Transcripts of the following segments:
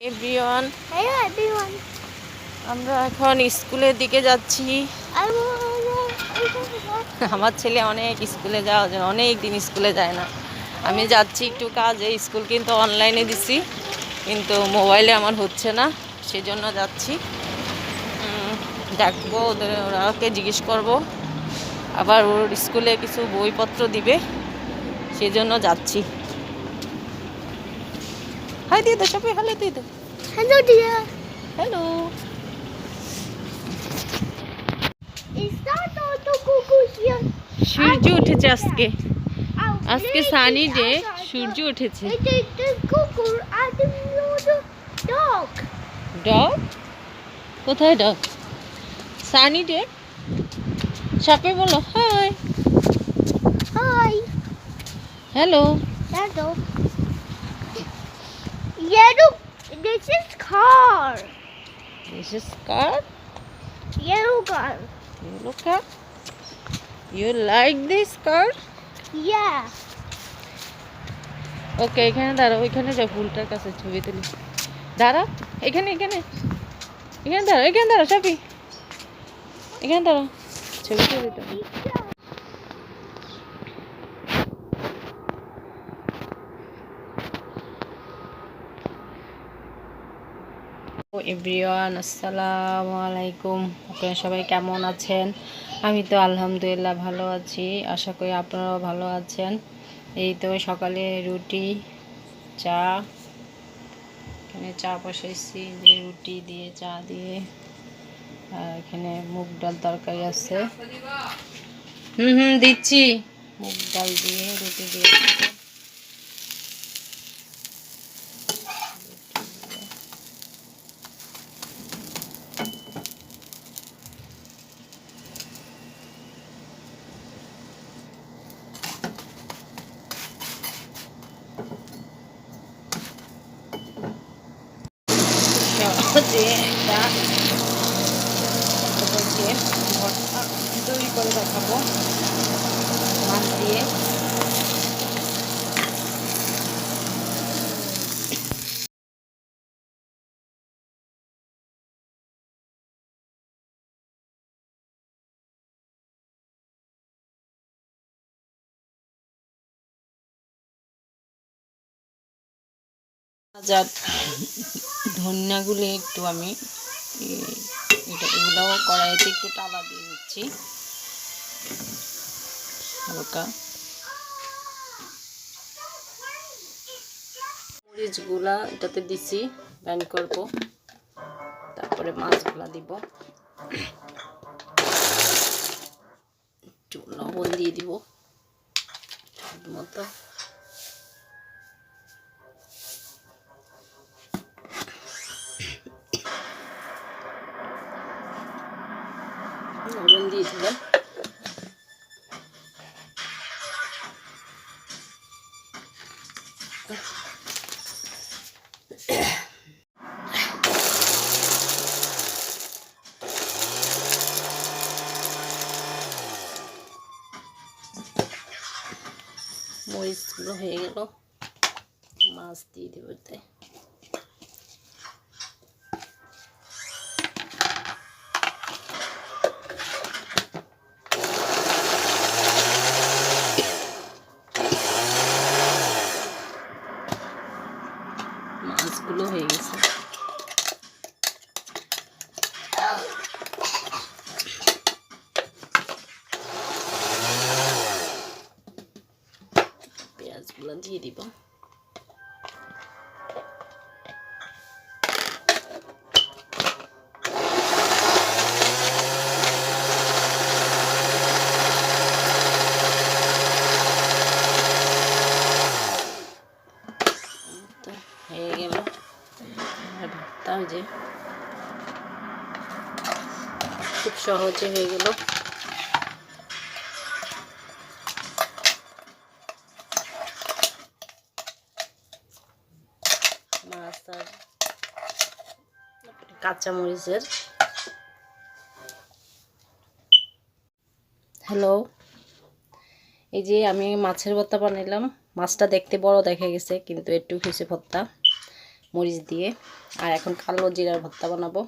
Everyone Hello everyone. আমরা এখন স্কুলের দিকে যাচ্ছি। আমার ছেলে অনেক স্কুলে যাওয়া যায় অনেক দিন স্কুলে যায় না। আমি যাচ্ছি একটু কাজে স্কুল কিন্তু অনলাইনে দিছি কিন্তু মোবাইলে আমার হচ্ছে না সেজন্য যাচ্ছি। ডাকবো ওদের ওরাকে জিজ্ঞেস করব। আবার ওর স্কুলে কিছু বইপত্র দিবে সেজন্য যাচ্ছি। হাই দিয়ে দে সবাই হ্যালো দিয়ে Hello dear. Hello Is that Auto Cuckoo here? সূর্য উঠেছে আজকে আজকে সানি ডে. সূর্য উঠেছে It is the cuckoo and the little dog. Dog কোথায় ডগ সানি ডে সাপে বলো hi Hi. Hello Hello. Yellow. This is car. This is car Yellow car. You car you like this car Yeah. Okay এখানে দাঁড়াও ওইখানে যাও ফুলটার কাছে ছবি তুলি দাঁড়া এখানে এখানে এখানে দাঁড়াও এখানে দাঁড়াও সাপি এখানে দাঁড়াও ছবি তুলি তো এভরিওয়ান, আসসালামু আলাইকুম। আপনারা সবাই কেমন আছেন? আমি তো আলহামদুলিল্লাহ ভালো আছি। আশা করি আপনারাও ভালো আছেন। এই তো সকালে রুটি, চা। এখানে চা বসাইছি, যে রুটি দিয়ে, চা দিয়ে। আর এখানে মুগ ডাল তরকারি আছে। হুম হুম, দিচ্ছি। মুগ ডাল দিয়ে রুটি দিয়ে। সহজে একটা আপনাদেরকে ভর্তা তৈরি করে দেখাবো মাছ দিয়ে যা ধনিয়াগুলো একটু আমি এটা এগুলোও কড়াইতে একটু টালা দিয়ে নিচ্ছি। হালকা। মরিচগুলা এটাতে দিছি ব্যান্ড করব। তারপরে মাছগুলা দিব। একটু লবণ দিয়ে দিব। মতো। মরিচগুলো হয়ে গেল। মাছ দিয়ে দেবো তাই মাছগুলো হয়ে গেছে পেঁয়াজগুলো দিয়ে দিব। খুব সহজে হয়ে গেল। আর কাঁচামরিচের। হ্যালো এই যে আমি মাছের ভর্তা বানাইলাম। মাছটা দেখতে বড় দেখা গেছে, কিন্তু একটু হয়েছে ভর্তা, মরিচ দিয়ে। আর এখন কালো জিরার ভর্তা বানাবো।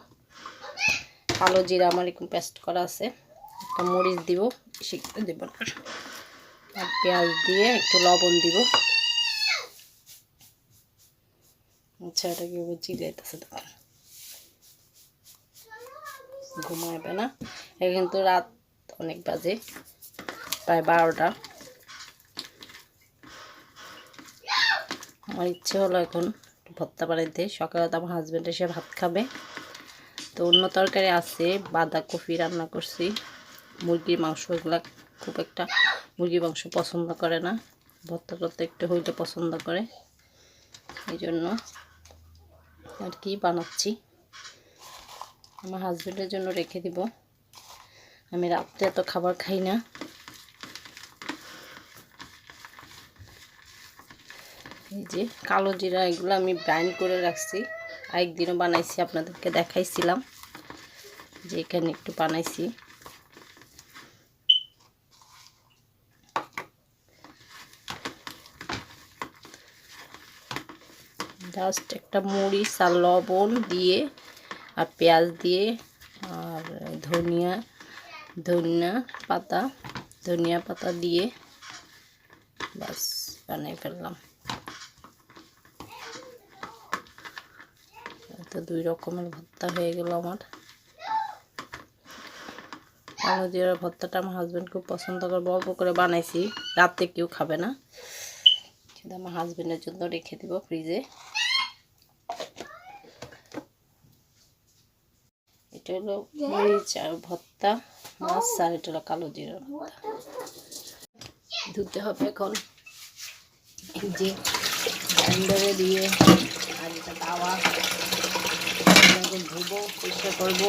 কালো জিরা আমার একটু পেস্ট করা আছে। একটা মরিচ দিব শিখতে দেবো আর পেঁয়াজ দিয়ে একটু লবণ দিব। আচ্ছা এটা কি চিলাইতেছে তখন ঘুমাবে না? এটা কিন্তু রাত অনেক বাজে, প্রায় বারোটা। আমার ইচ্ছে হলো এখন ভর্তা বানাইতে। সকালে তো আমার হাজব্যান্ড এসে ভাত খাবে। তো অন্য তরকারি আছে, বাঁধাকপি রান্না করছি। মুরগির মাংস এগুলা খুব একটা মুরগির মাংস পছন্দ করে না। ভর্তা টর্তা একটু হইলে পছন্দ করে। এই জন্য আর কি বানাচ্ছি? আমার হাজব্যান্ডের জন্য রেখে দিব। আমি রাত্রে এত খাবার খাই না। এই যে কালো জিরা, এগুলো আমি ব্রাইন্ড করে রাখছি। আরেকদিনও বানাইছি, আপনাদেরকে দেখাইছিলাম। যে এখানে একটু বানাইছি। জাস্ট একটা মরিচ আর লবণ দিয়ে আর পেঁয়াজ দিয়ে আর ধনিয়া ধনিয়া পাতা ধনিয়া পাতা দিয়ে বাস বানিয়ে ফেললাম। তো দুই রকমের ভর্তা হয়ে গেল আমার। কালো জিরার ভর্তাটা আমার হাজব্যান্ড খুব পছন্দ করে অল্প করে বানাইছি। রাতে কেউ খাবে না। কিন্তু আমার হাজব্যান্ডের জন্য রেখে দিব ফ্রিজে এটা হলো মরিচ আর ভর্তা মাছ আর এটা হলো কালো জিরার ভর্তা ধুতে হবে এখন এই যে ব্লেন্ডারে দিয়ে আর এটা তাওয়া ধুবো পরিষ্কার করব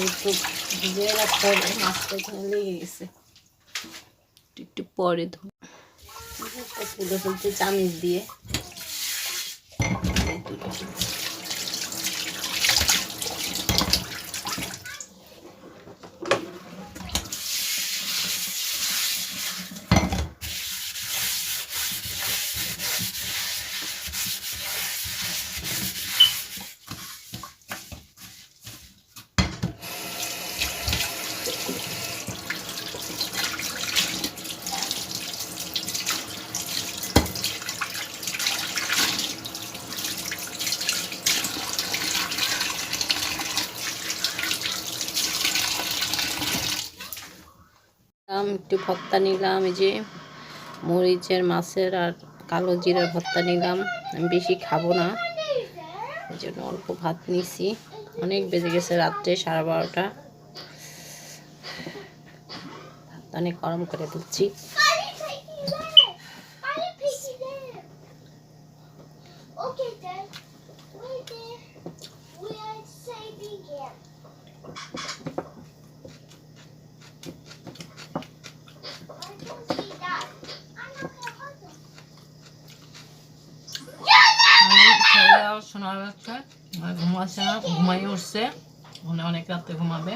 একটু ভিজিয়ে মাছটা এখানে লেগে গেছে একটু পরে ধুই তুলে ফেলতে চামিচ দিয়ে। Good morning. নিলাম, একটু ভর্তা নিলাম, এই যে মরিচের মাছের আর কালো জিরার ভর্তা নিলাম। আমি বেশি খাব না, এই জন্য অল্প ভাত নিছি। অনেক বেজে গেছে রাত্রে, সাড়ে বারোটা। ভাত অনেক গরম করে দিচ্ছি। শোনা যাচ্ছে ঘুমাচ্ছে না ঘুমাই উঠছে। মানে অনেক রাত্রে ঘুমাবে।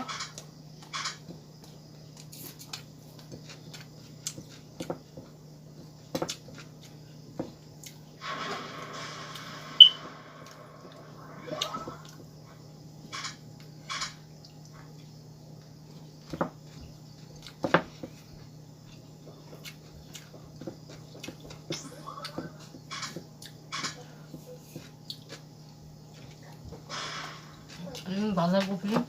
Hello. Hello.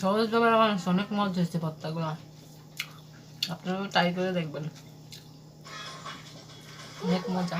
সহজ ব্যাপার আমার অনেক মজা হচ্ছে পাত্তাগুলো আপনারাও ট্রাই করে দেখবেন। অনেক মজা।